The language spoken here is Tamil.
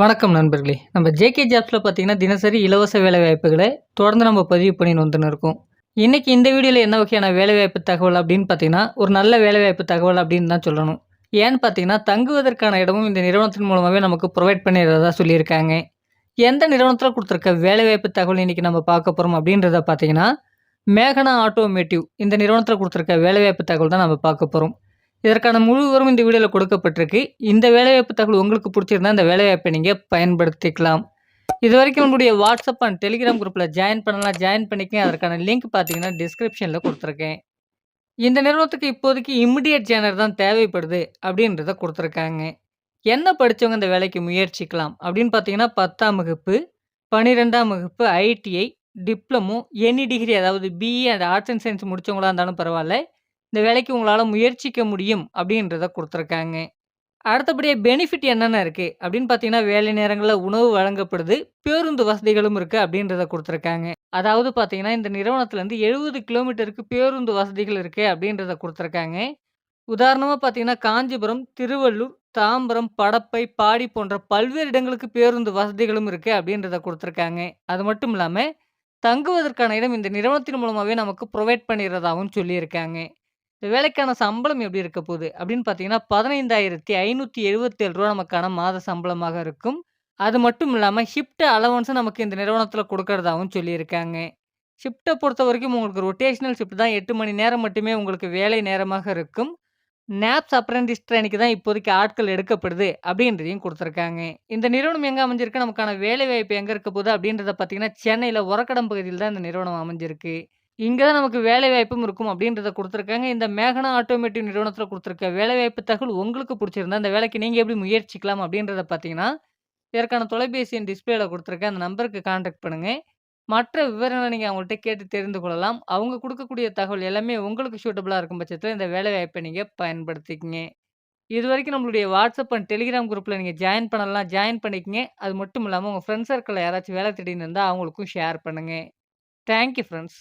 வணக்கம் நண்பர்களே. நம்ம ஜேகே ஜாப்ஸில் பார்த்தீங்கன்னா தினசரி இலவச வேலைவாய்ப்புகளை தொடர்ந்து நம்ம பதிவு பண்ணின்னு வந்துன்னு இருக்கோம். இன்றைக்கி இந்த வீடியோவில் என்ன வகையான வேலைவாய்ப்பு தகவல் அப்படின்னு பார்த்தீங்கன்னா ஒரு நல்ல வேலைவாய்ப்பு தகவல் அப்படின்னு தான் சொல்லணும். ஏன்னு பார்த்தீங்கன்னா தங்குவதற்கான இடமும் இந்த நிறுவனத்தின் மூலமாகவே நமக்கு ப்ரொவைட் பண்ணிடுறதா சொல்லியிருக்காங்க. எந்த நிறுவனத்தில் கொடுத்துருக்க வேலைவாய்ப்பு தகவல் இன்றைக்கி நம்ம பார்க்க போகிறோம் அப்படின்றத பார்த்தீங்கன்னா மேகனா ஆட்டோமேட்டிவ் இந்த நிறுவனத்தில் கொடுத்துருக்க வேலைவாய்ப்பு தகவல் தான் நம்ம பார்க்க போகிறோம் இதற்கான முழு விவரம் இந்த வீடியோவில் கொடுக்கப்பட்டிருக்கு. இந்த வேலைவாய்ப்பு தகவல் உங்களுக்கு பிடிச்சிருந்தா இந்த வேலைவாய்ப்பை நீங்கள் பயன்படுத்திக்கலாம். இது வரைக்கும் நம்மளுடைய வாட்ஸ்அப் அண்ட் டெலிகிராம் குரூப்பில் ஜாயின் பண்ணலாம். ஜாயின் பண்ணிக்கேன் அதற்கான லிங்க் பார்த்தீங்கன்னா டிஸ்கிரிப்ஷனில் கொடுத்துருக்கேன். இந்த நிறுவனத்துக்கு இப்போதைக்கு இமிடியட் ஜேனர் தான் தேவைப்படுது அப்படின்றத கொடுத்துருக்காங்க. என்ன படித்தவங்க இந்த வேலைக்கு முயற்சிக்கலாம்? அப்படின்னு பார்த்தீங்கன்னா பத்தாம் வகுப்பு பன்னிரெண்டாம் வகுப்பு ஐடிஐ டிப்ளமோ எனி டிகிரி அதாவது BE and arts and science முடித்தவங்களா இருந்தாலும் பரவாயில்ல. இந்த வேலைக்கு உங்களால் முயற்சிக்க முடியும் அப்படின்றத கொடுத்துருக்காங்க. அடுத்தபடியாக பெனிஃபிட் என்னென்ன இருக்குது அப்படின்னு பார்த்தீங்கன்னா வேலை நேரங்களில் உணவு வழங்கப்படுது பேருந்து வசதிகளும் இருக்குது அப்படின்றத கொடுத்துருக்காங்க. அதாவது பார்த்தீங்கன்னா இந்த நிறுவனத்துலேருந்து எழுபது கிலோமீட்டருக்கு பேருந்து வசதிகள் இருக்குது அப்படின்றத கொடுத்துருக்காங்க. உதாரணமாக பார்த்தீங்கன்னா காஞ்சிபுரம் திருவள்ளூர் தாம்பரம் படப்பை பாடி போன்ற பல்வேறு இடங்களுக்கு பேருந்து வசதிகளும் இருக்குது அப்படின்றத கொடுத்துருக்காங்க. அது மட்டும் இல்லாமல் தங்குவதற்கான இடம் இந்த நிறுவனத்தின் மூலமாகவே நமக்கு ப்ரொவைட் பண்ணிடுறதாகவும் சொல்லியிருக்காங்க. வேலைக்கான சம்பளம் எப்படி இருக்க போகுது? அப்படின்னு பார்த்தீங்கன்னா பதினைந்தாயிரத்தி ஐநூற்றி எழுபத்தேழு ரூபா நமக்கான மாத சம்பளமாக இருக்கும். அது மட்டும் இல்லாமல் ஷிஃப்ட் அலவன்ஸும் நமக்கு இந்த நிறுவனத்தில் கொடுக்கறதாகவும் சொல்லியிருக்காங்க. ஷிஃப்ட்டை பொறுத்த வரைக்கும் உங்களுக்கு ரொட்டேஷனல் ஷிஃப்ட் தான். எட்டு மணி நேரம் மட்டுமே உங்களுக்கு வேலை நேரமாக இருக்கும். நேப்ஸ் அப்ரெண்டிஸ் ட்ரெயினுக்கு தான் இப்போதைக்கு ஆட்கள் எடுக்கப்படுது அப்படின்றதையும் கொடுத்துருக்காங்க. இந்த நிறுவனம் எங்கே அமைஞ்சிருக்கு? நமக்கான வேலை வாய்ப்பு எங்கே இருக்க போகுது? அப்படின்றத பார்த்தீங்கன்னா சென்னையில் உரக்கடம் பகுதியில் தான் இந்த நிறுவனம் அமைஞ்சிருக்கு. இங்கே தான் நமக்கு வேலை வாய்ப்பும் இருக்கும் அப்படின்றத கொடுத்துருக்காங்க. இந்த மேகனா ஆட்டோமேட்டிவ் நிறுவனத்தில் கொடுத்துருக்க வேலைவாய்ப்பு தகவல் உங்களுக்கு பிடிச்சிருந்தா அந்த வேலைக்கு நீங்கள் எப்படி முயற்சிக்கலாம் அப்படின்றத பார்த்தீங்கன்னா இதற்கான தொலைபேசி என் டிஸ்பிளேல கொடுத்துருக்கேன். அந்த நம்பருக்கு கான்டாக்ட் பண்ணுங்கள் மற்ற விவரங்களை நீங்கள் அவங்கள்ட்ட கேட்டு தெரிந்து கொள்ளலாம். அவங்க கொடுக்கக்கூடிய தகவல் எல்லாமே உங்களுக்கு சூட்டபுளாக இருக்கும் பட்சத்தில் இந்த வேலைவாய்ப்பை நீங்கள் பயன்படுத்திக்கங்க. இது வரைக்கும் நம்மளுடைய வாட்ஸ்அப் அண்ட் டெலிகிராம் குரூப்பில் நீங்கள் ஜாயின் பண்ணலாம். ஜாயின் பண்ணிக்கங்க. அது மட்டும் இல்லாமல் உங்கள் ஃப்ரெண்ட்ஸ் சர்க்கிளில் யாராச்சும் வேலை தேடின்னு இருந்தால் அவங்களுக்கும் ஷேர் பண்ணுங்கள் தேங்க்யூ ஃப்ரெண்ட்ஸ்